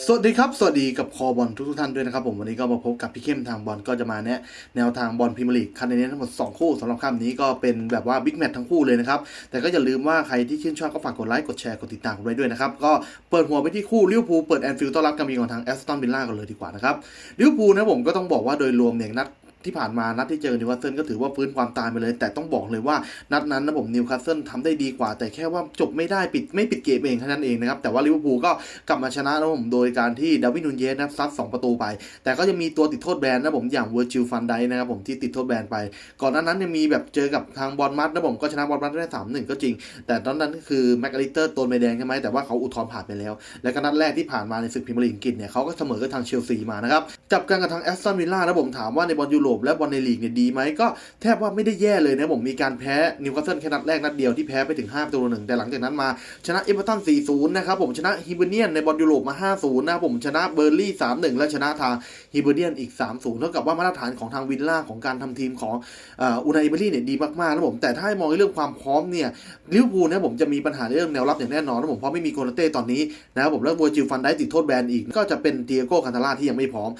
สวัสดีครับ สวัสดีกับคอบอลทุกทุกๆท่านด้วยนะครับผมวันนี้ก็มาพบกับพี่เข้มทางบอลก็จะมาแนะแนวทางบอลพรีเมียร์ลีกคันนี้ทั้งหมด 2 คู่สำหรับค่ำนี้ก็เป็นแบบว่าบิ๊กแมตช์ทั้งคู่เลยนะครับ แต่ก็อย่าลืมว่าใครที่ชื่นชอบก็ฝากกดไลค์กดแชร์กดติดตามกันไว้ด้วยนะครับ ก็เปิดหัวไปที่คู่ลิเวอร์พูลเปิดแอนฟิลด์ต้อนรับการมีของทางแอสตันวิลล่ากันเลยดีกว่านะครับลิเวอร์พูลนะผมก็ต้องบอกว่าโดยรวมเนี่ยนัด ที่ผ่านมานัดที่เจอนิวคาสเซิลก็ถือว่าฟื้นความตายไปเลย แต่ต้องบอกเลยว่านัดนั้นนะผมนิวคาสเซิลทำได้ดีกว่า แต่แค่ว่าจบไม่ได้ปิดไม่ปิดเกมเองเท่านั้นเองนะครับแต่ว่าลิเวอร์พูลก็กลับมาชนะนะผมโดยการที่ดาวินนูนเยสนะครับซัดสองประตูไป แต่ก็จะมีตัวติดโทษแบนนะผมอย่างเวอร์จิลฟันไดนะครับผมที่ติดโทษแบนไป ก่อนหน้านั้นยังมีแบบเจอกับทางบอลมัดนะผมก็ชนะบอลมัดได้สามหนึ่งก็จริง แต่ตอนนั้นก็คือแม็กอลิเตอร์โดนใบแดงใช่ไหมแต่ว่าเขาอุทธรณ์ผ่านไปแล้ว และก็นัดแรกที่ผ่านมาในศึกพรีเมียร์ลีกอังกฤษเนี่ยเขาก็เสมอกับทางเชลซีมานะครับจับกันกับทางแอสตันวิลล่านะผมถามว่าในบอลยุโรปและบอลในลีกเนี่ยดีไหมก็แทบว่าไม่ได้แย่เลยนะผมมีการแพ้นิวคาสเซิลแค่นัดแรกนัดเดียวที่แพ้ไปถึง5ประตูหนึ่งแต่หลังจากนั้นมาชนะเอเวอร์ตัน 4-0 นะครับผมชนะฮิเบเนียนในบอลยุโรปมา 5-0 นะผมชนะเบอร์ลี่ 3-1 และชนะทางฮิเบเนียนอีก 3-0 เท่ากับว่ามาตรฐานของทางวิลล่าของการทำทีมของอ่ออูนายเบอร์ลี่เนี่ยดีมากๆนะผมแต่ถ้าให้มองในเรื่องความพร้อมเนี่ยลิเวอร์พูลนะผมจะมีปัญหาเรื่องแนวรับอย่างแน่นอนนะผมเพราะไม่มีโคนาเต้ตอนนี้นะครับผมแล้วเวอร์จิลฟันได้ติดโทษแบนอีกก็จะเป็นเตียโก้คันทาร่าที่ยังไม่พร้อม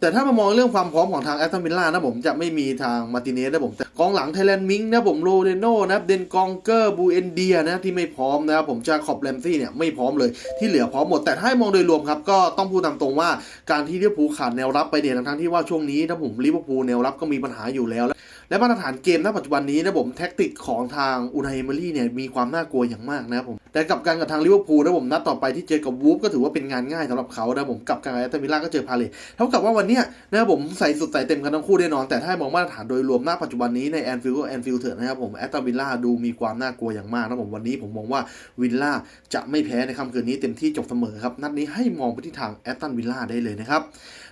แต่ถ้ามามองเรื่องความพร้อมของทางแอสตันวิลล่านะผมจะไม่มีทางมาร์ติเนสนะผมแต่กองหลังไทแลนด์มิงนะผมโรเดโนนะเดนกองเกอร์บูเอนเดียนะที่ไม่พร้อมนะครับผมจาขอบแรมซี่เนี่ยไม่พร้อมเลยที่เหลือพร้อมหมด แต่ถ้ามองโดยรวมครับก็ต้องพูดตามตรงว่าการที่ลิเวอร์พูลขาดแนวรับไปเนี่ยทั้งที่ว่าช่วงนี้นะผมลิเวอร์พูลแนวรับก็มีปัญหาอยู่แล้ว และมาตรฐานเกมณปัจจุบันนี้นะผมแท็กติกของทางอูนายเอมอรี่เนี่ยมีความน่ากลัวอย่างมากนะครับผมแต่กลับกันกับทางลิเวอร์พูลนะผมนัดต่อไปที่เจอกับวูฟก็ถือว่าเป็นงานง่ายสำหรับเขานะผมกลับกันแอตันวิล่าก็เจอพาเลทเท่ากับว่าวันเนี้ยนะผมใส่สุดใส่เต็มกันทั้งคู่แน่นอน แต่ถ้ามองมาตรฐานโดยรวมณปัจจุบันนี้ในแอนฟิลด์ก็แอนฟิลด์เถอะนะครับผมแอตันวิล่าดูมีความน่ากลัวอย่างมากนะผมวันนี้ผมมองว่าวิลล่าจะไม่แพ้ในค่ำคืนนี้เต็มที่จบเสมอครับนัดนี้ให้มองไปที่ทางแอสตันวิลล่าได้เลยนะครับ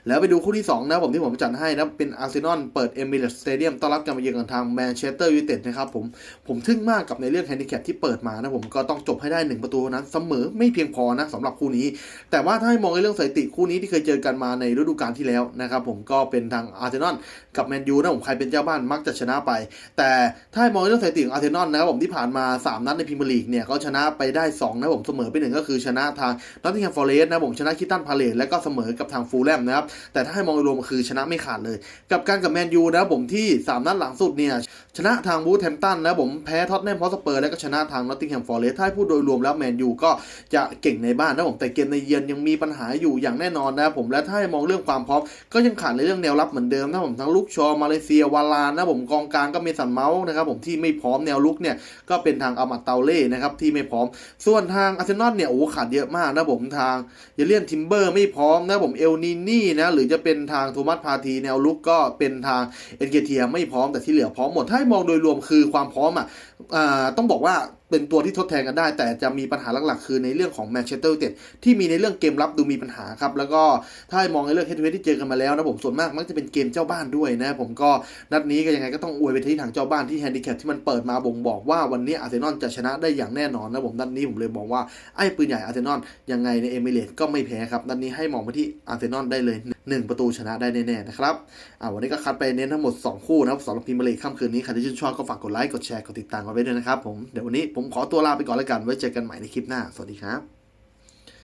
แล้วไปดูคู่ที่2นะผมที่ผมจัดให้นะเป็นอาร์เซนอลเปิดเอมิเรตสเตเดียมต้อนรับการมาเยือนกับทางแมนเชสเตอร์ยูไนเต็ดนะครับผมผมทึ่งมากกับในเรื่องแฮนดิแคปที่เปิดมานะผมก็ต้องจบให้ได้ 1 ประตูนั้นเสมอไม่เพียงพอนะสำหรับคู่นี้ แต่ว่าถ้าให้มองในเรื่องสถิติคู่นี้ที่เคยเจอกันมาในฤดูกาลที่แล้วนะครับผมก็เป็นทางอาร์เซนอลกับแมนยูนะผมใครเป็นเจ้าบ้านมักจะชนะไป แต่ถ้าให้มองในเรื่องสถิติของอาร์เซนอลนะครับผมที่ผ่านมา 3 นัดในพรีเมียร์ลีกเนี่ยก็ชนะไปได้2นะผมเสมอไปหนึ่งก็คือชนะทางนอตติงแฮมฟอร์เรสต์นะผมชนะคิตันพาเลตและก็เสมอกับทางฟูลแลมนะครับแต่ถ้าให้มองรวมคือชนะไม่ขาดเลย กับการกับแมนยูนะผมที่ 3 นัดหลังสุดเนี่ยชนะทางบูธแฮมตันนะผมแพ้ท็อตแนมพอสเปอร์แล้วก็ชนะทางนอตติงแฮมฟอร์เรสถ้าพูดโดยรวมแล้วแมนยูก็จะเก่งในบ้านนะผมแต่เกมในเยือนยังมีปัญหาอยู่อย่างแน่นอนนะผมและถ้ามองเรื่องความพร้อมก็ยังขาดในเรื่องแนวรับเหมือนเดิมนะผมทั้งลูกชอมาเลเซียวาลานนะผมกองกลางก็เมสันเมาส์นะครับผมที่ไม่พร้อมแนวลุกเนี่ยก็เป็นทางอามาตเตาเล่นะครับที่ไม่พร้อม ส่วนทางอาร์เซนอลเนี่ยโอ้ขาดเยอะมากนะผมทางเยเลียนทิมเบอร์ไม่พร้อมนะผมเอลนีนี่นะหรือจะเป็นทางโทมัสพาทีแนวลุกก็เป็นทางเอ็นเกเทียไม่พร้อมแต่ที่เหลือพร้อมหมด ถ้าให้มองโดยรวมคือความพร้อมอะต้องบอกว่าเป็นตัวที่ทดแทนกันได้ แต่จะมีปัญหาหลักๆ คือในเรื่องของแมนเชสเตอร์ยูไนเต็ดที่มีในเรื่องเกมรับดูมีปัญหาครับ แล้วก็ถ้าให้มองในเรื่องเฮดเวที่เจอกันมาแล้วนะผมส่วนมากมักจะเป็นเกมเจ้าบ้านด้วยนะผมก็นัดนี้ก็ยังไงก็ต้องอวยไปที่ทางเจ้าบ้านที่แฮนดิแคปที่มันเปิดมาบ่งบอกว่าวันนี้อาร์เซนอลจะชนะได้อย่างแน่นอนนะผมนัดนี้ผมเลยบอกว่าไอ้ปืนใหญ่อาร์เซนอลยังไงในเอมิเรตส์ก็ไม่แพ้ครับนัดนี้ให้มองไปที่อาร์เซนอลได้เลย1 ประตูชนะได้แน่ๆนะครับอ่าวันนี้ก็คัดไปเน้นทั้งหมด 2 คู่นะครับสำหรับพรีเมลีค่ำคืนนี้ใครที่ชื่นชอบก็ฝากกดไลค์กดแชร์กดติดตามกันไว้ด้วยนะครับผมเดี๋ยววันนี้ผมขอตัวลาไปก่อนแล้วกัน ไว้เจอกันใหม่ในคลิปหน้า สวัสดีครับ